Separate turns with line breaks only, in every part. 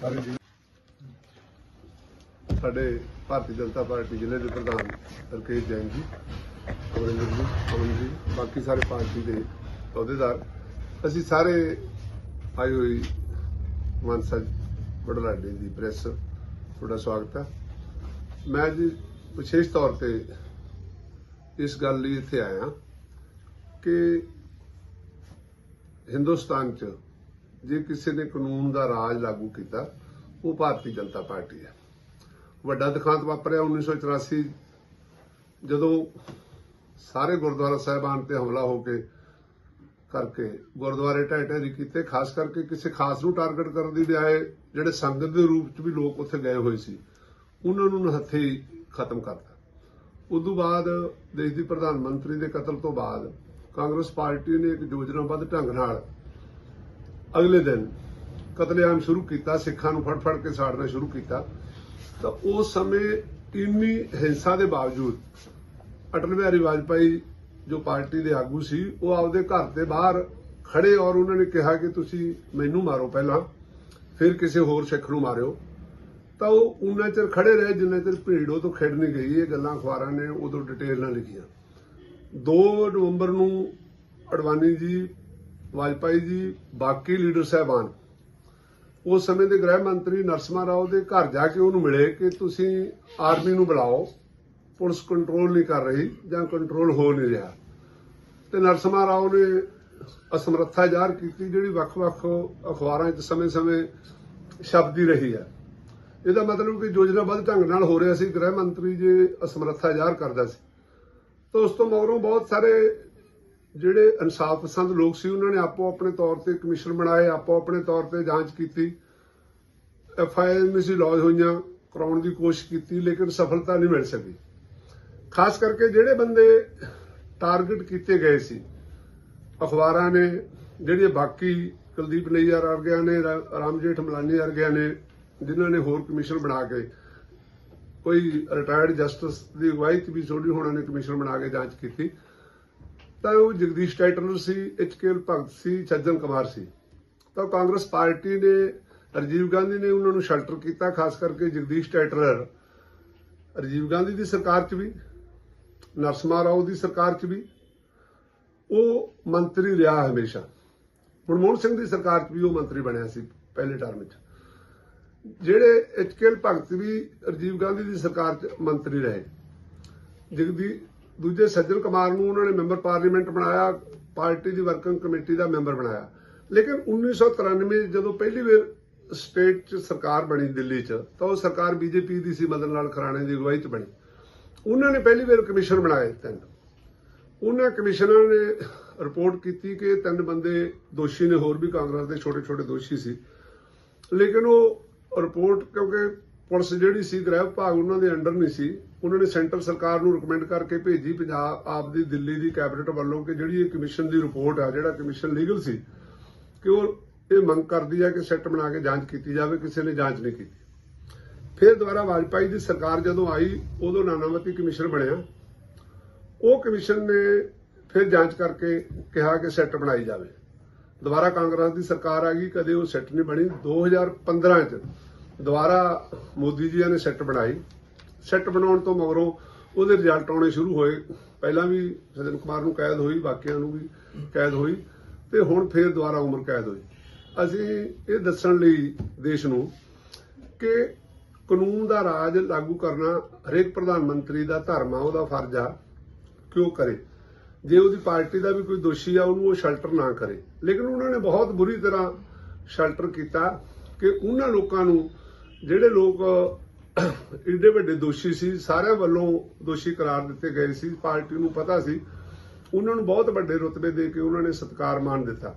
ਸਾਰੇ ਜੀ। ਸਾਡੇ ਭਾਰਤੀ ਜਨਤਾ ਪਾਰਟੀ ਜ਼ਿਲ੍ਹੇ ਦੇ ਪ੍ਰਧਾਨ ਰਕੇਸ਼ ਜੈਨ ਜੀ, ਅਮਰਿੰਦਰ ਜੀ ਪਵਨ ਜੀ, ਬਾਕੀ ਸਾਰੇ ਪਾਰਟੀ ਦੇ ਅਹੁਦੇਦਾਰ। ਅਸੀਂ ਸਾਰੇ ਆਈ ਹੋਈ ਮਾਨਸਾ ਬੜਲਾਡੇ ਦੀ ਪ੍ਰੈਸ, ਤੁਹਾਡਾ ਸਵਾਗਤ ਹੈ। ਮੈਂ ਅੱਜ ਵਿਸ਼ੇਸ਼ ਤੌਰ ਤੇ ਇਸ ਗੱਲ ਲਈ ਇੱਥੇ ਆਇਆ ਕਿ ਹਿੰਦੁਸਤਾਨ 'ਚ ਜੇ ਕਿਸੇ ਨੇ ਕਾਨੂੰਨ ਦਾ ਰਾਜ ਲਾਗੂ ਕੀਤਾ, ਉਹ ਭਾਰਤੀ ਜਨਤਾ ਪਾਰਟੀ ਹੈ। ਵੱਡਾ ਦਿਖਾਂਤ ਵਾਪਰਿਆ 1984 ਜਦੋਂ ਸਾਰੇ ਗੁਰਦੁਆਰਾ ਸਾਹਿਬਾਨ ਤੇ ਹਮਲਾ ਹੋ ਕੇ ਕਰਕੇ ਗੁਰਦੁਆਰੇ ਢਹਿ ਢੇਰੀ ਕੀਤੇ, ਖਾਸ ਕਰਕੇ ਕਿਸੇ ਖਾਸ ਨੂੰ ਟਾਰਗੇਟ ਕਰਨ ਦੀ ਬਜਾਏ ਜਿਹੜੇ ਸੰਗਤ ਦੇ ਰੂਪ 'ਚ ਵੀ ਲੋਕ ਉੱਥੇ ਗਏ ਹੋਏ ਸੀ, ਉਹਨਾਂ ਨੂੰ ਹੱਥੇ ਖਤਮ ਕਰਤਾ। ਉਦੋਂ ਬਾਅਦ ਦੇਸ਼ ਦੀ ਪ੍ਰਧਾਨ ਮੰਤਰੀ ਦੇ ਕਤਲ ਤੋਂ ਬਾਅਦ ਕਾਂਗਰਸ ਪਾਰਟੀ ਨੇ ਇੱਕ ਯੋਜਨਾਬੱਧ ਢੰਗ ਨਾਲ ਅਗਲੇ ਦਿਨ ਕਤਲੇਆਮ ਸ਼ੁਰੂ ਕੀਤਾ, ਸਿੱਖਾਂ ਨੂੰ ਫੜ ਫੜ ਕੇ ਸਾੜਨਾ ਸ਼ੁਰੂ ਕੀਤਾ। ਤਾਂ ਉਸ ਸਮੇਂ ਇੰਨੀ ਹਿੰਸਾ ਦੇ ਬਾਵਜੂਦ ਅਟਲ ਬਿਹਾਰੀ ਵਾਜਪਾਈ ਜੋ ਪਾਰਟੀ ਦੇ ਆਗੂ ਸੀ, ਉਹ ਆਪਦੇ ਘਰ ਦੇ ਬਾਹਰ ਖੜੇ ਔਰ ਉਹਨਾਂ ਨੇ ਕਿਹਾ ਕਿ ਤੁਸੀਂ ਮੈਨੂੰ ਮਾਰੋ ਪਹਿਲਾਂ, ਫਿਰ ਕਿਸੇ ਹੋਰ ਸਿੱਖ ਨੂੰ ਮਾਰਿਓ। ਤਾਂ ਉਹ ਉਨਾ ਚਿਰ ਖੜੇ ਰਹੇ, ਜਿੰਨਾ ਚਿਰ ਭੀੜ ਉਹ ਤੋਂ ਖਿੜ ਨਹੀਂ ਗਈ, ਇਹ ਗੱਲਾਂ ਅਖਬਾਰਾਂ ਨੇ ਉਦੋਂ ਡਿਟੇਲ ਨਾਲ ਲਿਖੀਆਂ। 2 ਨਵੰਬਰ ਨੂੰ ਅਡਵਾਨੀ ਜੀ ਵਾਜਪਾਈ ਜੀ ਬਾਕੀ ਲੀਡਰ ਸਾਹਿਬਾਨ। ਉਸ ਸਮੇਂ ਦੇ ਗ੍ਰਹਿ ਮੰਤਰੀ ਨਰਸਿਮਹਾ ਰਾਓ ਦੇ ਘਰ ਜਾ ਕੇ ਉਹਨੂੰ ਮਿਲੇ ਕਿ ਤੁਸੀਂ ਆਰਮੀ ਨੂੰ ਬੁਲਾਓ, ਪੁਲਿਸ ਕੰਟਰੋਲ ਨਹੀਂ ਕਰ ਰਹੀ ਜਾਂ ਕੰਟਰੋਲ ਹੋ ਨਹੀਂ ਰਿਹਾ। ਤੇ ਨਰਸਿਮਹਾ ਰਾਓ ਨੇ ਅਸਮਰੱਥਾ ਜ਼ਾਹਰ ਕੀਤੀ ਜਿਹੜੀ ਵੱਖ-ਵੱਖ ਅਖਬਾਰਾਂ 'ਚ ਸਮੇਂ-ਸਮੇਂ ਛਪਦੀ ਰਹੀ ਹੈ। ਇਹਦਾ ਮਤਲਬ ਕਿ ਯੋਜਨਾਬੱਧ ਢੰਗ ਨਾਲ ਹੋ ਰਿਹਾ ਸੀ, ਗ੍ਰਹਿ ਮੰਤਰੀ ਜੇ ਅਸਮਰੱਥਾ ਜ਼ਾਹਰ ਕਰਦਾ ਸੀ। ਤਾਂ ਉਸ ਤੋਂ ਮਗਰੋਂ ਬਹੁਤ ਸਾਰੇ ਜਿਹੜੇ ਇਨਸਾਫ ਪਸੰਦ ਲੋਕ ਸੀ, ਉਹਨਾਂ ਨੇ ਆਪੋ ਆਪਣੇ ਤੌਰ ਤੇ ਕਮਿਸ਼ਨ ਬਣਾਏ, ਆਪੋ ਆਪਣੇ ਤੌਰ ਤੇ ਜਾਂਚ ਕੀਤੀ। ਐਫ ਆਈ ਆਰ ਸੀ ਲੌਜ ਹੋਈਆਂ, ਕਰਾਉਣ ਦੀ ਕੋਸ਼ਿਸ਼ ਕੀਤੀ, ਲੇਕਿਨ ਸਫਲਤਾ ਨਹੀਂ ਮਿਲ ਸਕੀ। ਖਾਸ ਕਰਕੇ ਜਿਹੜੇ ਬੰਦੇ ਟਾਰਗੇਟ ਕੀਤੇ ਗਏ ਸੀ, ਅਖਬਾਰਾਂ ਨੇ, ਜਿਹੜੀਆਂ ਬਾਕੀ ਕੁਲਦੀਪ ਨਈਅਰ ਵਰਗਿਆਂ ਨੇ ਰਾਮ ਜੇਠ ਮਲਾਨੀ ਵਰਗਿਆਂ ਨੇ, ਜਿਨ੍ਹਾਂ ਨੇ ਹੋਰ ਕਮਿਸ਼ਨ ਬਣਾ ਕੇ, ਕੋਈ ਰਿਟਾਇਰਡ ਜਸਟਿਸ ਦੀ ਅਗਵਾਈ 'ਚ ਵੀ ਸੋਢੀ ਹੋਣਾ ਨੇ ਕਮਿਸ਼ਨ ਬਣਾ ਕੇ ਜਾਂਚ ਕੀਤੀ। ਤਾਂ ਉਹ ਜਗਦੀਸ਼ ਟਾਈਟਲਰ ਸੀ ਐਚ ਕੇ ਭਗਤ ਸੀ, ਸੱਜਣ ਕੁਮਾਰ ਸੀ। ਤਾਂ ਕਾਂਗਰਸ ਪਾਰਟੀ ਨੇ, ਰਾਜੀਵ ਗਾਂਧੀ ਨੇ ਉਹਨਾਂ ਨੂੰ ਸ਼ੈਲਟਰ ਕੀਤਾ, ਖਾਸ ਕਰਕੇ ਜਗਦੀਸ਼ ਟਾਈਟਲਰ ਰਾਜੀਵ ਗਾਂਧੀ ਦੀ ਸਰਕਾਰ 'ਚ ਵੀ ਨਰਸਿਮਹਾ ਰਾਓ ਦੀ ਸਰਕਾਰ 'ਚ ਵੀ, ਉਹ ਮੰਤਰੀ ਰਿਹਾ ਹਮੇਸ਼ਾ। ਮਨਮੋਹਨ ਸਿੰਘ ਦੀ ਸਰਕਾਰ 'ਚ ਵੀ ਉਹ ਮੰਤਰੀ ਬਣਿਆ ਸੀ, ਪਹਿਲੇ ਟਰਮ 'ਚ। ਜਿਹੜੇ ਐਚ ਕੇ ਭਗਤ ਵੀ ਰਾਜੀਵ ਗਾਂਧੀ ਦੀ ਸਰਕਾਰ 'ਚ ਮੰਤਰੀ ਰਹੇ, ਜਗਦੀ ਦੂਜੇ ਸੱਜਣ ਕੁਮਾਰ ਨੂੰ ਉਹਨਾਂ ਨੇ ਮੈਂਬਰ ਪਾਰਲੀਮੈਂਟ ਬਣਾਇਆ, ਪਾਰਟੀ ਦੀ ਵਰਕਿੰਗ ਕਮੇਟੀ ਦਾ ਮੈਂਬਰ ਬਣਾਇਆ। ਲੇਕਿਨ 1993 ਜਦੋਂ ਪਹਿਲੀ ਵਾਰ ਸਟੇਟ 'ਚ ਸਰਕਾਰ ਬਣੀ ਦਿੱਲੀ 'ਚ, ਤਾਂ ਉਹ ਸਰਕਾਰ ਬੀਜੇਪੀ ਦੀ ਸੀ, ਮਦਨ ਲਾਲ ਖਰਾਣੇ ਦੀ ਅਗਵਾਈ 'ਚ ਬਣੀ। ਉਹਨਾਂ ਨੇ ਪਹਿਲੀ ਵਾਰ ਕਮਿਸ਼ਨ ਬਣਾਏ ਤਿੰਨ। ਉਹਨਾਂ ਕਮਿਸ਼ਨਰਾਂ ਨੇ ਰਿਪੋਰਟ ਕੀਤੀ ਕਿ ਤਿੰਨ ਬੰਦੇ ਦੋਸ਼ੀ ਨੇ, ਹੋਰ ਵੀ ਕਾਂਗਰਸ ਦੇ ਛੋਟੇ ਛੋਟੇ ਦੋਸ਼ੀ ਸੀ। ਲੇਕਿਨ ਉਹ ਰਿਪੋਰਟ, ਕਿਉਂਕਿ ਪੁਲਿਸ ਜਿਹੜੀ ਸੀ, ਗ੍ਰਹਿ ਵਿਭਾਗ ਉਹਨਾਂ ਦੇ ਅੰਡਰ ਨਹੀਂ ਸੀ ਉਹਨਾਂ ਨੇ ਸੈਂਟਰ ਸਰਕਾਰ ਨੂੰ ਰეკਮੈਂਡ ਕਰਕੇ ਭੇਜੀ ਪੰਜਾਬ, ਆਪ ਦੀ ਦਿੱਲੀ ਦੀ ਕੈਬਨਿਟ ਵੱਲੋਂ ਕਿ ਜਿਹੜੀ ਇਹ ਕਮਿਸ਼ਨ ਦੀ ਰਿਪੋਰਟ ਆ, ਜਿਹੜਾ ਕਮਿਸ਼ਨ ਲੀਗਲ ਸੀ, ਕਿ ਉਹ ਇਹ ਮੰਗ ਕਰਦੀ ਹੈ ਕਿ ਸੈੱਟ ਬਣਾ ਕੇ ਜਾਂਚ ਕੀਤੀ ਜਾਵੇ, ਕਿਸੇ ਨੇ ਜਾਂਚ ਨਹੀਂ ਕੀਤੀ। ਫਿਰ ਦੁਬਾਰਾ ਵਾਜਪਾਈ ਦੀ ਸਰਕਾਰ ਜਦੋਂ ਆਈ, ਉਦੋਂ ਨਾਨਾਵਤੀ ਕਮਿਸ਼ਨ ਬਣਿਆ। ਉਹ ਕਮਿਸ਼ਨ ਨੇ ਫਿਰ ਜਾਂਚ ਕਰਕੇ ਕਿਹਾ ਕਿ ਸੈੱਟ ਬਣਾਈ ਜਾਵੇ। ਦੁਬਾਰਾ ਕਾਂਗਰਸ ਦੀ ਸਰਕਾਰ ਆ ਗਈ, ਕਦੇ ਉਹ ਸੈੱਟ ਨਹੀਂ ਬਣੀ। 2015 ਚ ਦੁਬਾਰਾ ਮੋਦੀ ਜੀ ਨੇ ਸੈੱਟ ਬਣਾਈ। ਸੈੱਟ ਬਣਾਉਣ ਤੋਂ ਮਗਰੋਂ ਉਹਦੇ ਰਿਜ਼ਲਟ ਆਉਣੇ ਸ਼ੁਰੂ ਹੋਏ। ਪਹਿਲਾਂ ਵੀ ਸਜਨ ਕੁਮਾਰ ਨੂੰ ਕੈਦ ਹੋਈ, ਬਾਕੀਆਂ ਨੂੰ ਵੀ ਕੈਦ ਹੋਈ ਤੇ ਹੁਣ ਫੇਰ ਦੁਬਾਰਾ ਉਮਰ ਕੈਦ ਹੋਈ। ਅਸੀਂ ਇਹ ਦੱਸਣ ਲਈ ਦੇਸ਼ ਨੂੰ ਕਿ ਕਾਨੂੰਨ ਦਾ ਰਾਜ ਲਾਗੂ ਕਰਨਾ ਹਰੇਕ ਪ੍ਰਧਾਨ ਮੰਤਰੀ ਦਾ ਧਰਮ ਆ, ਉਹਦਾ ਫਰਜ਼ ਆ, ਕਿਉਂ ਕਰੇ? ਜੇ ਉਹਦੀ ਪਾਰਟੀ ਦਾ ਵੀ ਕੋਈ ਦੋਸ਼ੀ ਆ, ਉਹਨੂੰ ਉਹ ਸ਼ੈਲਟਰ ਨਾ ਕਰੇ। ਲੇਕਿਨ ਉਹਨਾਂ ਨੇ ਬਹੁਤ ਬੁਰੀ ਤਰ੍ਹਾਂ ਸ਼ੈਲਟਰ ਕੀਤਾ ਕਿ ਉਹਨਾਂ ਲੋਕਾਂ ਨੂੰ ਜਿਹੜੇ ਲੋਕ ਏਡੇ ਵੱਡੇ ਦੋਸ਼ੀ ਸੀ, ਸਾਰਿਆਂ ਵੱਲੋਂ ਦੋਸ਼ੀ ਕਰਾਰ ਦਿੱਤੇ ਗਏ ਸੀ, ਪਾਰਟੀ ਨੂੰ ਪਤਾ ਸੀ। ਉਹਨਾਂ ਨੂੰ ਬਹੁਤ ਵੱਡੇ ਰੁਤਬੇ ਦੇ ਕੇ ਉਹਨਾਂ ਨੇ ਸਤਕਾਰ ਮਾਨ ਦਿੱਤਾ।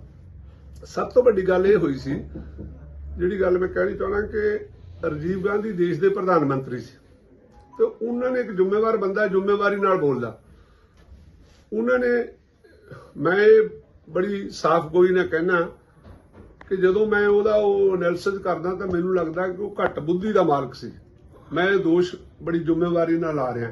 ਸਭ ਤੋਂ ਵੱਡੀ ਗੱਲ ਇਹ ਹੋਈ ਸੀ, ਜਿਹੜੀ ਗੱਲ ਮੈਂ ਕਹਿਣੀ ਚਾਹਣਾ ਕਿ ਰਾਜੀਵ ਗਾਂਧੀ ਦੇਸ਼ ਦੇ ਪ੍ਰਧਾਨ ਮੰਤਰੀ ਸੀ। ਤੇ ਉਹਨਾਂ ਨੇ ਇੱਕ ਜ਼ਿੰਮੇਵਾਰ ਬੰਦਾ ਜ਼ਿੰਮੇਵਾਰੀ ਨਾਲ ਬੋਲਦਾ। ਉਹਨਾਂ ਨੇ, ਮੈਂ ਇਹ ਬੜੀ ਸਾਫ਼ ਗੋਈ ਨਾਲ ਕਹਿਣਾ ਕਿ ਜਦੋਂ ਮੈਂ ਉਹਦਾ ਉਹ ਐਨਾਲਿਸਿਸ ਕਰਦਾ ਤਾਂ ਮੈਨੂੰ ਲੱਗਦਾ ਕਿ ਉਹ ਘੱਟ ਬੁੱਧੀ ਦਾ ਮਾਲਕ ਸੀ। ਮੈਂ ਇਹ ਦੋਸ਼ ਬੜੀ ਜ਼ਿੰਮੇਵਾਰੀ ਨਾਲ ਲਾ ਰਿਹਾ।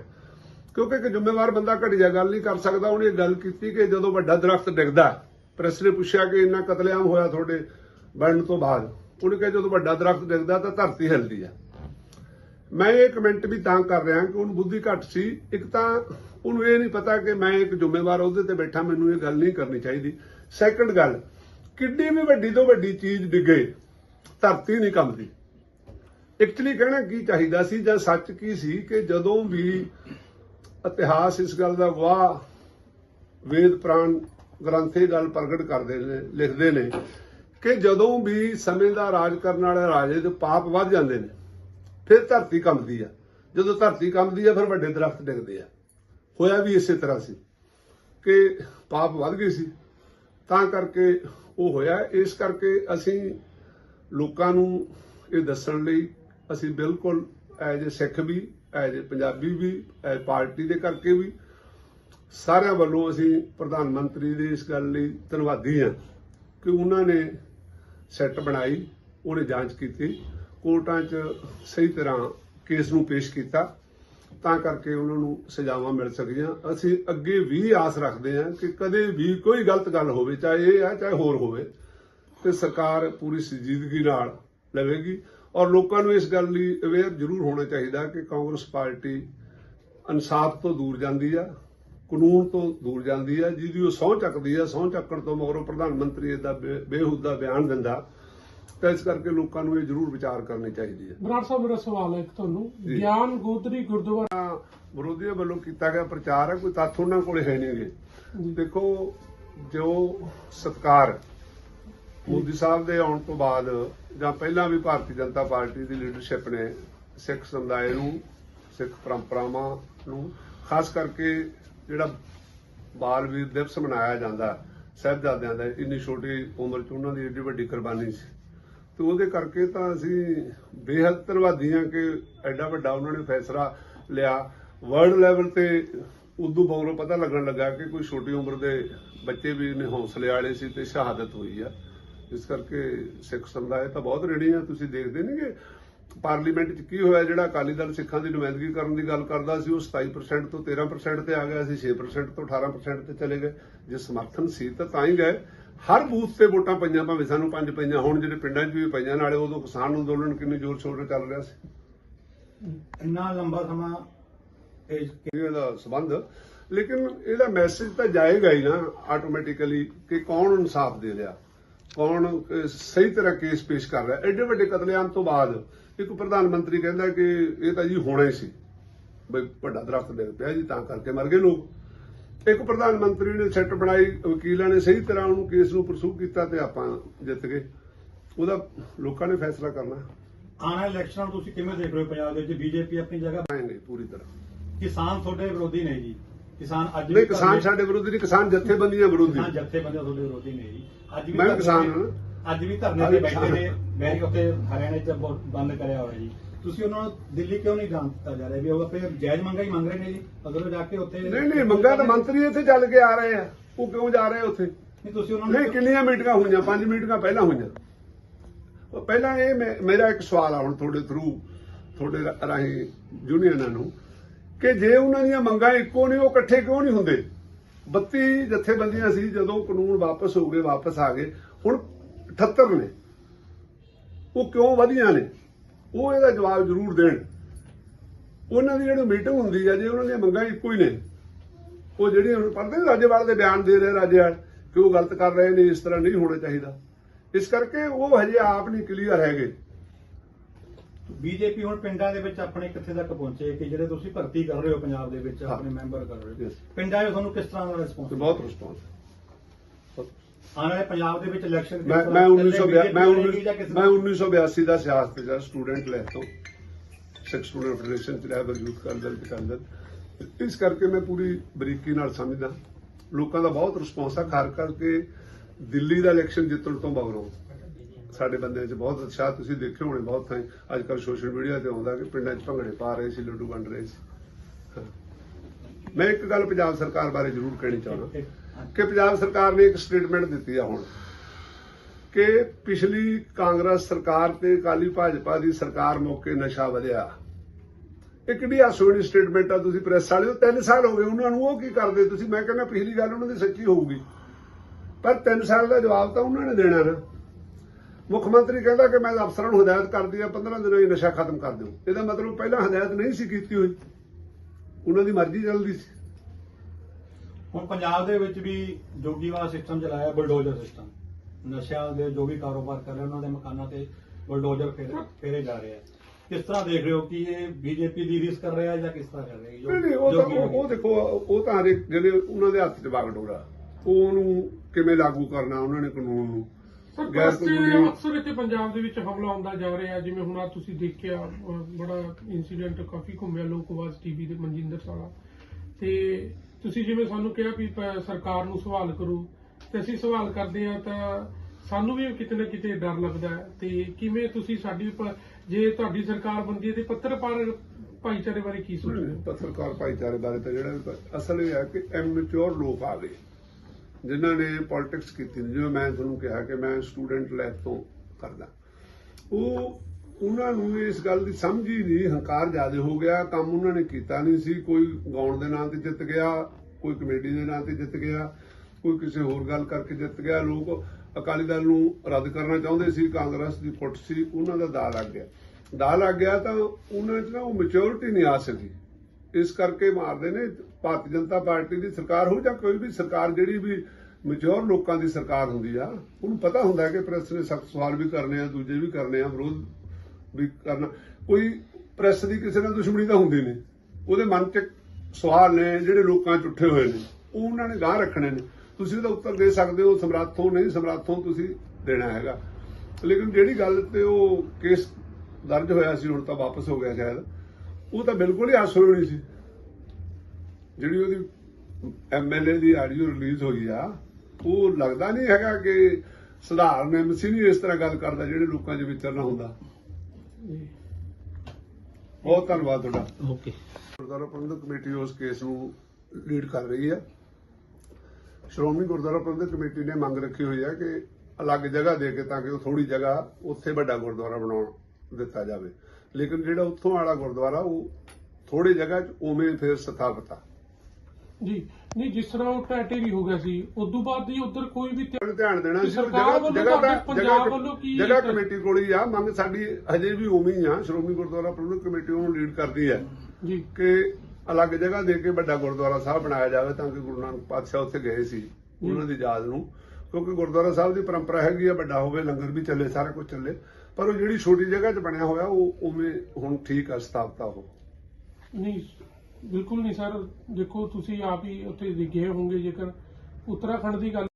ਕਿਉਂਕਿ ਇੱਕ ਜ਼ਿੰਮੇਵਾਰ ਬੰਦਾ ਘਟੀਆ ਗੱਲ ਨਹੀਂ ਕਰ ਸਕਦਾ। ਉਹਨੇ ਗੱਲ ਕੀਤੀ ਕਿ ਜਦੋਂ ਵੱਡਾ ਦਰਖਤ ਡਿੱਗਦਾ, ਪ੍ਰੈਸ ਨੇ ਪੁੱਛਿਆ ਕਿ ਇੰਨਾ ਕਤਲੇਆਮ ਹੋਇਆ ਤੁਹਾਡੇ ਬਣਨ ਤੋਂ ਬਾਅਦ। ਉਹਨੇ ਕਿਹਾ, ਜਦੋਂ ਵੱਡਾ ਦਰਖਤ ਡਿੱਗਦਾ ਤਾਂ ਧਰਤੀ ਹਿਲਦੀ ਆ। ਮੈਂ ਇਹ ਕਮੈਂਟ ਵੀ ਤਾਂ ਕਰ ਰਿਹਾ ਕਿ ਉਹਨੂੰ ਬੁੱਧੀ ਘੱਟ ਸੀ। ਇੱਕ ਤਾਂ ਉਹਨੂੰ ਇਹ ਨਹੀਂ ਪਤਾ ਕਿ ਮੈਂ ਇੱਕ ਜ਼ਿੰਮੇਵਾਰ ਉਹਦੇ ਤੇ ਬੈਠਾ, ਮੈਨੂੰ ਇਹ ਗੱਲ ਨਹੀਂ ਕਰਨੀ ਚਾਹੀਦੀ। ਸੈਕੰਡ ਗੱਲ, ਕਿੱਡੀ ਵੀ ਵੱਡੀ ਤੋਂ ਵੱਡੀ ਚੀਜ਼ ਡਿੱਗੇ, ਧਰਤੀ ਨਹੀਂ ਕੰਬਦੀ। ਐਕਚੁਅਲੀ ਕਹਿਣਾ ਕੀ ਚਾਹੀਦਾ ਸੀ? ਜਾਂ ਸੱਚ ਕੀ ਸੀ ਕਿ ਜਦੋਂ ਵੀ ਇਤਿਹਾਸ ਇਸ ਗੱਲ ਦਾ ਗਵਾਹ ਵੇਦ ਪ੍ਰਾਣ ਗ੍ਰੰਥੇ ਗੱਲ ਪ੍ਰਗਟ ਕਰਦੇ ਨੇ, ਲਿਖਦੇ ਨੇ ਕਿ ਜਦੋਂ ਵੀ ਸਮੇਂ ਦਾ ਰਾਜ ਕਰਨ ਵਾਲੇ ਰਾਜੇ ਦੇ ਪਾਪ ਵੱਧ ਜਾਂਦੇ ਨੇ, ਫਿਰ ਧਰਤੀ ਕੰਬਦੀ ਆ। ਜਦੋਂ ਧਰਤੀ ਕੰਬਦੀ ਆ, ਫਿਰ ਵੱਡੇ ਦਰਖਤ ਡਿੱਗਦੇ ਆ। ਹੋਇਆ ਵੀ ਇਸੇ ਤਰ੍ਹਾਂ ਸੀ ਕਿ ਪਾਪ ਵੱਧ ਗਏ ਸੀ। ਤਾਂ ਕਰਕੇ ਉਹ ਹੋਇਆ। ਇਸ ਕਰਕੇ ਅਸੀਂ ਲੋਕਾਂ ਨੂੰ ਇਹ ਦੱਸਣ ਲਈ ਅਸੀਂ ਬਿਲਕੁਲ ਐਜ ਏ ਸਿੱਖ ਵੀ, ਐਜ ਏ ਪੰਜਾਬੀ ਵੀ, ਐਜ ਪਾਰਟੀ ਦੇ ਕਰਕੇ ਵੀ ਸਾਰਿਆਂ ਵੱਲੋਂ ਅਸੀਂ ਪ੍ਰਧਾਨ ਮੰਤਰੀ ਦੇ ਇਸ ਗੱਲ ਲਈ ਧੰਨਵਾਦੀ ਹਾਂ ਕਿ ਉਹਨਾਂ ਨੇ ਸੈੱਟ ਬਣਾਈ, ਉਹਨੇ ਜਾਂਚ ਕੀਤੀ, ਕੋਰਟਾਂ 'ਚ ਸਹੀ ਤਰ੍ਹਾਂ ਕੇਸ ਨੂੰ ਪੇਸ਼ ਕੀਤਾ, ਤਾਂ ਕਰਕੇ ਉਹਨਾਂ ਨੂੰ ਸਜ਼ਾਵਾਂ ਮਿਲ ਸਕੀਆਂ ਅਸੀਂ ਅੱਗੇ ਵੀ ਆਸ ਰੱਖਦੇ ਹਾਂ ਕਿ ਕਦੇ ਵੀ ਕੋਈ ਗਲਤ ਗੱਲ ਹੋਵੇ, ਚਾਹੇ ਇਹ ਹੈ ਚਾਹੇ ਹੋਰ ਹੋਵੇ, ਤੇ ਸਰਕਾਰ ਪੂਰੀ ਸੰਜੀਦਗੀ ਨਾਲ ਲਵੇਗੀ। ਔਰ ਲੋਕਾਂ ਨੂੰ ਇਸ ਗੱਲ ਲਈ ਅਵੇਅਰ ਜ਼ਰੂਰ ਹੋਣਾ ਚਾਹੀਦਾ ਕਿ ਕਾਂਗਰਸ ਪਾਰਟੀ ਇਨਸਾਫ ਤੋਂ ਦੂਰ ਜਾਂਦੀ ਆ ਕਾਨੂੰਨ ਤੋਂ ਦੂਰ ਜਾਂਦੀ ਆ ਜਿਹਦੀ ਉਹ ਸਹੁੰ ਚੱਕਦੀ ਆ ਸਹੁੰ ਚੱਕਣ ਤੋਂ ਮਗਰੋਂ ਪ੍ਰਧਾਨ ਮੰਤਰੀ ਇਹਦਾ ਬੇਹੂਦਾ ਬਿਆਨ ਦਿੰਦਾ ਤਾਂ ਇਸ ਕਰਕੇ ਲੋਕਾਂ ਨੂੰ ਇਹ ਜ਼ਰੂਰ ਵਿਚਾਰ ਕਰਨੀ ਚਾਹੀਦੀ ਹੈ
ਬਰਾੜ ਸਾਹਿਬ ਮੇਰਾ ਸਵਾਲ ਹੈ ਇੱਕ ਤੁਹਾਨੂੰ। ਗਿਆਨ ਗੋਦਰੀ ਗੁਰਦੁਆਰਾ
ਵਿਰੋਧੀਆਂ ਵੱਲੋਂ ਕੀਤਾ ਗਿਆ ਪ੍ਰਚਾਰ ਹੈ ਕੋਈ ਤੱਥ ਉਹਨਾਂ ਕੋਲੇ ਹੈ ਨਹੀਂਗੇ
ਜੀ।
ਦੇਖੋ ਜੋ ਸਤਕਾਰ ਮੋਦੀ ਸਾਹਿਬ ਦੇ ਆਉਣ ਤੋਂ ਬਾਅਦ ਜਾਂ ਪਹਿਲਾਂ ਵੀ ਭਾਰਤੀ ਜਨਤਾ ਪਾਰਟੀ ਦੀ ਲੀਡਰਸ਼ਿਪ ਨੇ ਸਿੱਖ ਸਮੁਦਾਇ ਨੂੰ, ਸਿੱਖ ਪਰੰਪਰਾਵਾਂ ਨੂੰ, ਖਾਸ ਕਰਕੇ ਜਿਹੜਾ ਬਾਲਵੀਰ ਦਿਵਸ ਮਨਾਇਆ ਜਾਂਦਾ, ਸਾਹਿਬਜ਼ਾਦਿਆਂ ਦਾ, ਇੰਨੀ ਛੋਟੀ ਉਮਰ 'ਚ ਉਹਨਾਂ ਦੀ ਏਡੀ ਵੱਡੀ ਕੁਰਬਾਨੀ ਸੀ। ਤੇ ਉਹਦੇ ਕਰਕੇ ਤਾਂ ਅਸੀਂ ਬੇਹੱਦ ਧੰਨਵਾਦੀ ਹਾਂ ਕਿ ਐਡਾ ਵੱਡਾ ਉਹਨਾਂ ਨੇ ਫੈਸਲਾ ਲਿਆ। ਵਰਲਡ ਲੈਵਲ ਤੇ ਉਦੋਂ ਬੌਰੋਂ ਪਤਾ ਲੱਗਣ ਲੱਗਾ ਕਿ ਕੋਈ ਛੋਟੀ ਉਮਰ ਦੇ ਬੱਚੇ ਵੀ ਨੇ ਹੌਸਲੇ ਵਾਲੇ ਸੀ ਤੇ ਸ਼ਹਾਦਤ ਹੋਈ ਆ। ਇਸ ਕਰਕੇ ਸਿੱਖ ਸਮੁਦਾਇ ਤਾਂ ਬਹੁਤ ਰੇੜੀ ਆ ਤੁਸੀਂ ਦੇਖਦੇ ਨਹੀਂ ਕਿ ਪਾਰਲੀਮੈਂਟ 'ਚ ਕੀ ਹੋਇਆ ਜਿਹੜਾ ਅਕਾਲੀ ਦਲ ਸਿੱਖਾਂ ਦੀ ਨੁਮਾਇੰਦਗੀ ਕਰਨ ਦੀ ਗੱਲ ਕਰਦਾ ਸੀ ਉਹ 27% ਤੋਂ 13% ਤੇ ਆ ਗਿਆ ਸੀ 6% ਤੋਂ 18% ਤੇ ਚਲੇ ਗਏ। ਜੇ ਸਮਰਥਨ ਸੀ ਤਾਂ ਤਾਂ ਹੀ ਗਏ। ਹਰ ਬੂਥ ਤੇ ਵੋਟਾਂ ਪਈਆਂ ਭਾਵੇਂ ਸਾਨੂੰ ਪੰਜ ਪਈਆਂ ਹੁਣ ਜਿਹੜੇ ਪਿੰਡਾਂ 'ਚ ਵੀ ਪਈਆਂ ਨਾਲੇ ਉਦੋਂ ਕਿਸਾਨ ਅੰਦੋਲਨ ਕਿੰਨੀ ਜ਼ੋਰ ਸ਼ੋਰ ਨਾਲ ਚੱਲ ਰਿਹਾ ਸੀ।
ਇੰਨਾ ਲੰਬਾ ਸਮਾਂ ਇਹ
ਇਹਦਾ ਸਬੰਧ। ਲੇਕਿਨ ਇਹਦਾ ਮੈਸੇਜ ਤਾਂ ਜਾਏਗਾ ਹੀ ਨਾ ਆਟੋਮੈਟਿਕਲੀ ਕਿ ਕੌਣ ਇਨਸਾਫ ਦੇ ਰਿਹਾ। ਕੌਣ ਸਹੀ ਤਰ੍ਹਾਂ ਕੇਸ ਪੇਸ਼ ਕਰ ਰਿਹਾ। ਐਡੇ ਵੱਡੇ ਕਤਲੇਆਮ ਤੋਂ ਬਾਅਦ ਇੱਕ ਪ੍ਰਧਾਨ ਮੰਤਰੀ ਕਹਿੰਦਾ ਕਿ ਇਹ ਤਾਂ ਜੀ ਹੋਣਾ ਹੀ ਸੀ। ਬਈ ਵੱਡਾ ਦਰਖਤ ਡਿੱਗ ਪਿਆ ਜੀ ਤਾਂ ਕਰਕੇ ਮਰ ਗਏ ਲੋਕ। ਇੱਕ ਪ੍ਰਧਾਨ ਮੰਤਰੀ ਨੇ ਸੈੱਟ ਬਣਾਈ ਵਕੀਲਾਂ ਨੇ ਸਹੀ ਤਰ੍ਹਾਂ ਉਹਨੂੰ ਕੇਸ ਨੂੰ ਪਰਸੂ ਕੀਤਾ ਤੇ ਆਪਾਂ ਜਿੱਤ ਗਏ। ਉਹਦਾ ਲੋਕਾਂ ਨੇ ਫੈਸਲਾ ਕਰਨਾ।
ਵਾਲੇ ਇਲੈਕਸ਼ਨਾਂ ਨੂੰ ਤੁਸੀਂ ਕਿਵੇਂ ਦੇਖ ਰਹੇ ਹੋ ਪੰਜਾਬ ਦੇ ਵਿੱਚ? ਬੀਜੇਪੀ ਆਪਣੀ ਜਗ੍ਹਾ
ਆਏਂਗੇ ਪੂਰੀ ਤਰ੍ਹਾਂ।
ਕਿਸਾਨ ਤੁਹਾਡੇ ਵਿਰੋਧੀ ਨੇ ਜੀ। ਕਿਸਾਨ ਅੱਜ
ਨਹੀਂ ਕਿਸਾਨ ਸਾਡੇ ਵਿਰੋਧੀ ਨਹੀਂ ਕਿਸਾਨ ਜਥੇਬੰਦੀਆਂ ਵਿਰੋਧੀ
ਕਿਸਾਨ ਜੱਥੇਬੰਦੀ ਤੁਹਾਡੇ ਵਿਰੋਧੀ ਨੇ ਜੀ ਅੱਜ ਵੀ
ਮੈਂ ਕਿਸਾਨ ਹਾਂ।
ਅੱਜ ਵੀ ਧਰਨੇ
ਮੈਂ
ਤੇ ਬੈਠੇ ਨੇ। ਮੈਰੀ ਉੱਤੇ ਹਰਿਆਣੇ ਚ ਬੰਦ ਕਰਿਆ ਹੋਇਆ ਜੀ। ਤੁਸੀਂ ਉਹਨਾਂ ਨੂੰ ਦਿੱਲੀ ਕਿਉਂ ਨਹੀਂ ਜਾਣ ਦਿੱਤਾ ਜਾ ਰਿਹਾ? ਵੀ ਉਹ ਆਪਣੇ ਜਾਇਜ਼ ਮੰਗਾਂ ਹੀ ਮੰਗ ਰਹੇ ਨੇ ਜੀ। ਅਗਰ ਉਹ ਜਾ ਕੇ ਉੱਥੇ
ਨਹੀਂ ਨਹੀਂ ਮੰਗਾ ਤਾਂ ਮੰਤਰੀ ਇੱਥੇ ਚੱਲ ਕੇ ਆ ਰਹੇ ਆ। ਉਹ ਕਿਉਂ ਜਾ ਰਹੇ ਉੱਥੇ?
ਨਹੀਂ ਤੁਸੀਂ ਉਹਨਾਂ
ਨਹੀਂ
ਨੂੰ
ਕਿੰਨੀਆਂ ਮੀਟਿੰਗਾਂ ਹੋਈਆਂ? ਪੰਜ ਮੀਟਿੰਗਾਂ ਪਹਿਲਾਂ ਹੋਈਆਂ। ਉਹ ਪਹਿਲਾਂ ਇਹ ਮੇ- ਮੇਰਾ ਇੱਕ ਸਵਾਲ ਆ ਹੁਣ ਤੁਹਾਡੇ ਥਰੂ ਤੁਹਾਡੇ ਰਾਹੀਂ ਯੂਨੀਅਨਾਂ ਨੂੰ। ਕਿ ਜੇ ਉਹਨਾਂ ਦੀਆਂ ਮੰਗਾਂ ਇੱਕੋ ਨੇ, ਉਹ ਇਕੱਠੇ ਕਿਉਂ ਨਹੀਂ ਹੁੰਦੇ? 32 ਜਥੇਬੰਦੀਆਂ ਸੀ, ਜਦੋਂ ਕਾਨੂੰਨ ਵਾਪਸ ਹੋ ਗਏ, ਵਾਪਸ ਆ ਗਏ, ਹੁਣ 78 ਨੇ। ਉਹ ਕਿਉਂ ਵਧੀਆਂ ਨੇ? ਉਹ ਇਹਦਾ ਜਵਾਬ ਜ਼ਰੂਰ ਦੇਣ। ਉਹਨਾਂ ਦੀ ਜਿਹੜੀ ਮੀਟਿੰਗ ਹੁੰਦੀ ਹੈ ਜੇ ਉਹਨਾਂ ਦੀਆਂ ਮੰਗਾਂ ਇੱਕੋ ਹੀ ਨੇ, ਉਹ ਜਿਹੜੀ ਹੁਣ ਪੜਦੇ ਰਾਜੇਵਾਲ ਦੇ ਬਿਆਨ ਦੇ ਰਹੇ ਰਾਜੇਵਾਲ, ਕਿ ਉਹ ਗਲਤ ਕਰ ਰਹੇ ਨੇ, ਇਸ ਤਰ੍ਹਾਂ ਨਹੀਂ ਹੋਣਾ ਚਾਹੀਦਾ। ਇਸ ਕਰਕੇ ਉਹ ਹਜੇ ਆਪ ਨਹੀਂ ਕਲੀਅਰ ਹੈਗੇ।
ਬੀਜੇਪੀ ਹੁਣ ਪਿੰਡਾਂ ਦੇ ਵਿੱਚ ਆਪਣੇ ਕਿੱਥੇ ਤੱਕ ਪਹੁੰਚੇ ਕਿ ਜਿਹੜੇ ਤੁਸੀਂ ਭਰਤੀ ਕਰ ਰਹੇ ਹੋ ਪੰਜਾਬ ਦੇ ਵਿੱਚ। ਆਪਣੇ ਮੈਂਬਰ ਕਰ ਰਹੇ ਹੋ?
Yes.
ਪਿੰਡਾਂ 'ਚ ਤੁਹਾਨੂੰ ਕਿਸ ਤਰ੍ਹਾਂ ਦਾ ਰਿਸਪੌਂਸ
ਤੇ ਬਹੁਤ ਰਿਸਪੌਂਸ
ਆਉਣ ਵਾਲੇ ਪੰਜਾਬ ਦੇ ਵਿੱਚ ਇਲੈਕਸ਼ਨ
ਮੈਂ ਮੈਂ 1982 ਮੈਂ 19 ਮੈਂ 1982 ਦਾ ਸਿਆਸਤ ਦਾ ਸਟੂਡੈਂਟ ਲੈ ਤੋਂ ਸਿੱਖ ਸਟੂਡੈਂਟ ਫੈਡਰੇਸ਼ਨ ਚ ਰਿਹਾ ਕਾਉਂਸਲ ਚ ਕਾਉਂਸਲ ਇਸ ਕਰਕੇ ਮੈਂ ਪੂਰੀ ਬਰੀਕੀ ਨਾਲ ਸਮਝਦਾ। ਲੋਕਾਂ ਦਾ ਬਹੁਤ ਰਿਸਪੌਂਸ ਆ ਖਾਰ ਕਰਕੇ ਦਿੱਲੀ ਦਾ ਇਲੈਕਸ਼ਨ ਜਿੱਤਣ ਤੋਂ ਮਗਰੋਂ ਸਾਡੇ ਬੰਦੇ 'ਚ ਬਹੁਤ ਉਤਸ਼ਾਹ, ਤੁਸੀਂ ਦੇਖਿਓ ਹੋਣੇ ਬਹੁਤ ਥਾਂ ਅੱਜ ਕੱਲ ਸੋਸ਼ਲ ਮੀਡੀਆ ਤੇ ਆਉਂਦਾ ਕਿ ਪਿੰਡਾਂ 'ਚ ਭੰਗੜੇ ਪਾ ਰਹੇ ਸੀ, ਲੱਡੂ ਵੰਡ ਰਹੇ ਸੀ। ਮੈਂ ਇੱਕ ਗੱਲ ਪੰਜਾਬ ਸਰਕਾਰ ਬਾਰੇ ਜ਼ਰੂਰ ਕਹਿਣੀ ਚਾਹੁੰਦਾ। ਕਿ ਪੰਜਾਬ ਸਰਕਾਰ ਨੇ ਇੱਕ ਸਟੇਟਮੈਂਟ ਦਿੱਤੀ ਆ ਹੁਣ ਕਿ ਪਿਛਲੀ ਕਾਂਗਰਸ ਸਰਕਾਰ ਤੇ ਅਕਾਲੀ ਭਾਜਪਾ ਦੀ ਸਰਕਾਰ ਮੌਕੇ ਨਸ਼ਾ ਵਧਿਆ। ਇਹ ਕਿਹੜੀ ਆਸੋਣੀ ਸਟੇਟਮੈਂਟ ਆ? ਤੁਸੀਂ ਪ੍ਰੈਸ ਵਾਲਿਓ, ਤਿੰਨ ਸਾਲ ਹੋ ਗਏ ਉਹਨਾਂ ਨੂੰ ਉਹ ਕੀ ਕਰਦੇ? ਤੁਸੀਂ, ਮੈਂ ਕਹਿੰਦਾ ਪਿਛਲੀ ਗੱਲ ਉਹਨਾਂ ਦੀ ਸੱਚੀ ਹੋਊਗੀ। ਪਰ ਤਿੰਨ ਸਾਲ ਦਾ ਜਵਾਬ ਤਾਂ ਉਹਨਾਂ ਨੇ ਦੇਣਾ ਨਾ। ਮੁੱਖ ਮੰਤਰੀ ਕਹਿੰਦਾ ਕਿ ਮੈਂ ਅਫਸਰਾਂ ਨੂੰ ਹਦਾਇਤ ਕਰਦੀ ਆ 15 ਦਿਨਾਂ 'ਚ ਨਸ਼ਾ ਖਤਮ ਕਰ ਦਿਓ। ਇਹਦਾ ਮਤਲਬ ਪਹਿਲਾਂ ਹਦਾਇਤ ਨਹੀਂ ਸੀ ਕੀਤੀ ਹੋਈ। ਉਹਨਾਂ ਦੀ ਮਰਜ਼ੀ ਚੱਲਦੀ ਸੀ।
ਹੁਣ ਪੰਜਾਬ ਦੇ ਵਿੱਚ ਵੀ ਜੋਗੀ ਵਾਲਾ ਸਿਸਟਮ ਚਲਾਇਆ ਬੁਲਡੋਜ਼ਰ ਸਿਸਟਮ ਨਸ਼ਿਆਂ ਦੇ ਜੋ ਵੀ ਕਾਰੋਬਾਰ ਕਰ ਰਹੇ ਉਹਨਾਂ ਦੇ ਮਕਾਨਾਂ ਤੇ ਬੁਲਡੋਜ਼ਰ ਫੇਰੇ ਜਾ ਰਹੇ ਆ। ਕਿਸ ਤਰ੍ਹਾਂ ਦੇਖ ਰਹੇ ਹੋ ਕਿ ਇਹ ਬੀਜੇਪੀ ਦੀ ਰੀਸ ਕਰ ਰਿਹਾ ਜਾਂ ਕਿਸ ਤਰ੍ਹਾਂ ਕਰ ਰਿਹਾ
ਨਹੀਂ ਨਹੀਂ ਉਹ ਦੇਖੋ ਉਹ ਤਾਂ ਹਰੇਕ ਜਿਹੜੇ ਉਹਨਾਂ ਦੇ ਹੱਥ 'ਚ ਬਾਗਡੋਰਾ ਉਹ ਉਹਨੂੰ ਕਿਵੇਂ ਲਾਗੂ ਕਰਨਾ ਉਹਨਾਂ ਨੇ ਕਾਨੂੰਨ ਨੂੰ।
ਸਰ
ਗੈਰ
ਪ੍ਰੈਸ
ਕਾਨੂੰਨੀ-
ਅਕਸਰ ਇੱਥੇ ਪੰਜਾਬ ਦੇ ਵਿੱਚ ਹਮਲਾ ਹੁੰਦਾ ਜਾ ਰਿਹਾ ਜਿਵੇਂ ਹੁਣ ਆ ਤੁਸੀਂ ਦੇਖਿਆ ਅਹ, ਬੜਾ ਇਨਸੀਡੈਂਟ ਕਾਫੀ ਘੁੰਮਿਆ ਲੋਕਵਾਜ਼ ਟੀਵੀ ਦੇ ਮਨਜਿੰਦਰ ਸਾਲਾ। ਤੇ ਤੁਸੀਂ ਜਿਵੇਂ ਸਾਨੂੰ ਕਿਹਾ ਵੀ ਪ- ਸਰਕਾਰ ਨੂੰ ਸਵਾਲ ਕਰੋ ਤੇ ਅਸੀਂ ਸਵਾਲ ਕਰਦੇ ਆ ਤਾਂ ਸਾਨੂੰ ਵੀ ਕਿਤੇ ਨਾ ਕਿਤੇ ਡਰ ਲੱਗਦਾ ਹੈ। ਤੇ ਕਿਵੇਂ ਤੁਸੀਂ ਸਾਡੀ ਪ- ਜੇ ਤੁਹਾਡੀ ਸਰਕਾਰ ਬੰਦੀ ਹੈ ਤੇ ਪੱਤਰਕਾਰ ਭਾਈਚਾਰੇ ਬਾਰੇ ਕੀ ਸੋਚਦੇ ਹੋ?
ਪੱਤਰਕਾਰ ਭਾਈਚਾਰੇ ਬਾਰੇ ਤਾਂ ਜਿਹੜਾ ਅਸਲ ਇਹ ਹੈ ਕਿ ਐਮਚੋਰ ਲੋਕ ਆ ਗਏ। ਜਿਨ੍ਹਾਂ ਨੇ ਪੋਲਿਟਿਕਸ ਕੀਤੀ ਜਿਵੇਂ ਮੈਂ ਤੁਹਾਨੂੰ ਕਿਹਾ ਕਿ ਮੈਂ ਸਟੂਡੈਂਟ ਲਾਈਫ ਤੋਂ ਕਰਦਾ। ਉਹ ਉਹਨਾਂ ਨੂੰ ਇਸ ਗੱਲ ਦੀ ਸਮਝ ਹੀ ਨਹੀਂ, ਹੰਕਾਰ ਜ਼ਿਆਦਾ ਹੋ ਗਿਆ, ਕੰਮ ਉਹਨਾਂ ਨੇ ਕੀਤਾ ਨਹੀਂ ਸੀ, ਕੋਈ ਗਾਉਣ ਦੇ ਨਾਂ ਤੇ ਜਿੱਤ ਗਿਆ, ਕੋਈ ਕਮੇਡੀ ਦੇ ਨਾਂ ਤੇ ਜਿੱਤ ਗਿਆ, ਕੋਈ ਕਿਸੇ ਹੋਰ ਗੱਲ ਕਰਕੇ ਜਿੱਤ ਗਿਆ, ਲੋਕ ਅਕਾਲੀ ਦਲ ਨੂੰ ਰੱਦ ਕਰਨਾ ਚਾਹੁੰਦੇ ਸੀ, ਕਾਂਗਰਸ ਦੀ ਫੁੱਟ ਸੀ, ਉਹਨਾਂ ਦਾ ਦਾ ਲੱਗ ਗਿਆ। ਦਾ ਲੱਗ ਗਿਆ ਤਾਂ ਉਹਨਾਂ 'ਚ ਨਾ ਉਹ ਮੈਚੁਰਿਟੀ ਨਹੀਂ ਆ ਸਕੀ। ਇਸ ਕਰਕੇ ਮਾਰਦੇ ਨੇ, ਭਾਰਤੀ ਜਨਤਾ ਪਾਰਟੀ ਦੀ ਸਰਕਾਰ ਹੋ ਜਾਂ ਕੋਈ ਵੀ ਸਰਕਾਰ ਜਿਹੜੀ ਵੀ ਮੈਚੁਰ ਲੋਕਾਂ ਦੀ ਸਰਕਾਰ ਹੁੰਦੀ ਆ, ਉਹਨੂੰ ਪਤਾ ਹੁੰਦਾ ਕਿ ਪ੍ਰੈਸ ਨੇ ਸਖਤ ਸਵਾਲ ਵੀ ਕਰਨੇ ਆ, ਦੂਜੇ ਵੀ ਕਰਨੇ ਆ, ਵਿਰੋਧ ਵੀ ਕਰਨਾ। ਕੋਈ ਪ੍ਰੈਸ ਦੀ ਕਿਸੇ ਨਾਲ ਦੁਸ਼ਮਣੀ ਤਾਂ ਹੁੰਦੀ ਨਹੀਂ। ਉਹਦੇ ਮਨ 'ਚ ਸਵਾਲ ਨੇ, ਜਿਹੜੇ ਲੋਕਾਂ 'ਚ ਉੱਠੇ ਹੋਏ ਨੇ, ਉਹ ਉਹਨਾਂ ਨੇ ਗਾਹ ਰੱਖਣੇ ਨੇ। ਤੁਸੀਂ ਉਹਦਾ ਉੱਤਰ ਦੇ ਸਕਦੇ ਹੋ, ਸਮਰੱਥ ਨਹੀਂ ਸਮਰੱਥ ਤੁਸੀਂ ਦੇਣਾ ਹੈਗਾ। ਲੇਕਿਨ ਜਿਹੜੀ ਗੱਲ ਤੇ ਉਹ ਕੇਸ ਦਰਜ ਹੋਇਆ ਸੀ, ਹੁਣ ਤਾਂ ਵਾਪਸ ਹੋ ਗਿਆ ਸ਼ਾਇਦ। ਉਹ ਤਾਂ ਬਿਲਕੁਲ ਹੀ ਆਸੋ ਹੋਣੀ ਸੀ। ਜਿਹੜੀ ਉਹਦੀ ਐਮਐਲਏ ਦੀ ਆਡੀਓ ਰਿਲੀਜ਼ ਹੋਈ ਆ ਉਹ ਲੱਗਦਾ ਨਹੀਂ ਹੈਗਾ ਕਿ ਸਧਾਰਨ ਐਮਸੀ ਨਹੀਂ ਇਸ ਤਰ੍ਹਾਂ ਗੱਲ ਕਰਦਾ ਜਿਹੜੇ ਲੋਕਾਂ 'ਚ ਵਿਚਰਨਾ ਹੁੰਦਾ। ਬਹੁਤ ਧੰਨਵਾਦ ਤੁਹਾਡਾ।
ਓਕੇ
ਗੁਰਦੁਆਰਾ ਪ੍ਰਬੰਧਕ ਕਮੇਟੀ ਉਸ ਕੇਸ ਨੂੰ ਲੀਡ ਕਰ ਰਹੀ ਹੈ। ਸ਼੍ਰੋਮਣੀ ਗੁਰਦੁਆਰਾ ਪ੍ਰਬੰਧਕ ਕਮੇਟੀ ਨੇ ਮੰਗ ਰੱਖੀ ਹੋਈ ਹੈ ਕਿ ਅਲੱਗ ਜਗ੍ਹਾ ਦੇ ਕੇ ਤਾਂ ਕਿ ਉਹ ਥੋੜੀ ਜਗ੍ਹਾ ਉੱਥੇ ਵੱਡਾ ਗੁਰਦੁਆਰਾ ਬਣਾਉਣ ਦਿੱਤਾ ਜਾਵੇ। ਲੇਕਿਨ ਜਿਹੜਾ ਉੱਥੋਂ ਵਾਲਾ ਗੁਰਦੁਆਰਾ ਉਹ ਥੋੜੀ ਜਗ੍ਹਾ 'ਚ ਉਵੇਂ ਫਿਰ ਸਥਾਪਿਤ ਆ।
ਜੀ ਨਹੀਂ ਜਿਸ ਤਰ੍ਹਾਂ ਉਹ ਟੈਟੇਰੀ ਹੋ ਗਿਆ ਸੀ ਉਸ ਤੋਂ ਬਾਅਦ ਹੀ ਉਧਰ ਕੋਈ ਵੀ
ਧਿਆਨ ਦੇਣਾ ਸੀ ਜਗ੍ਹਾ ਜਗ੍ਹਾ
ਪੰਜਾਬ
ਜਗ੍ਹਾ
ਵੱਲੋਂ ਕੀ
ਜਗ੍ਹਾ
ਇੱਕ-
ਕਮੇਟੀ ਕੋਲ ਹੀ ਆ ਮੰਗ ਸਾਡੀ ਹਜੇ ਵੀ ਉਵੇਂ ਹੀ ਆ ਸ਼੍ਰੋਮਣੀ ਗੁਰਦੁਆਰਾ ਪ੍ਰਬੰਧਕ ਕਮੇਟੀ ਉਹਨੂੰ ਲੀਡ ਕਰਦੀ ਹੈ
ਜੀ।
ਕਿ ਅਲੱਗ ਜਗ੍ਹਾ ਦੇ ਕੇ ਵੱਡਾ ਗੁਰਦੁਆਰਾ ਸਾਹਿਬ ਬਣਾਇਆ ਜਾਵੇ ਤਾਂ ਕਿ ਗੁਰੂ ਨਾਨਕ ਪਾਤਸ਼ਾਹ ਉੱਥੇ ਗਏ ਸੀ ਉਹਨਾਂ ਦੀ ਯਾਦ ਨੂੰ। ਕਿਉਂਕਿ ਗੁਰਦੁਆਰਾ ਸਾਹਿਬ ਦੀ ਪਰੰਪਰਾ ਹੈਗੀ ਆ ਵੱਡਾ ਹੋਵੇ ਲੰਗਰ ਵੀ ਚੱਲੇ ਸਾਰਾ ਕੁਝ ਚੱਲੇ। ਪਰ ਉਹ ਜਿਹੜੀ ਛੋਟੀ ਜਗ੍ਹਾ 'ਚ ਬਣਿਆ ਹੋਇਆ, ਉਹ ਉਵੇਂ ਹੁਣ ਠੀਕ ਆ, ਸਥਾਪਤਾ ਹੋ
ਨਹੀਂ, ਬਿਲਕੁਲ ਨਹੀਂ, ਸਰ। ਦੇਖੋ, ਤੁਸੀਂ ਆਪ ਹੀ ਉੱਥੇ ਗਏ ਹੋਵੋਗੇ, ਜੇਕਰ ਉੱਤਰਾਖੰਡ ਦੀ ਗੱਲ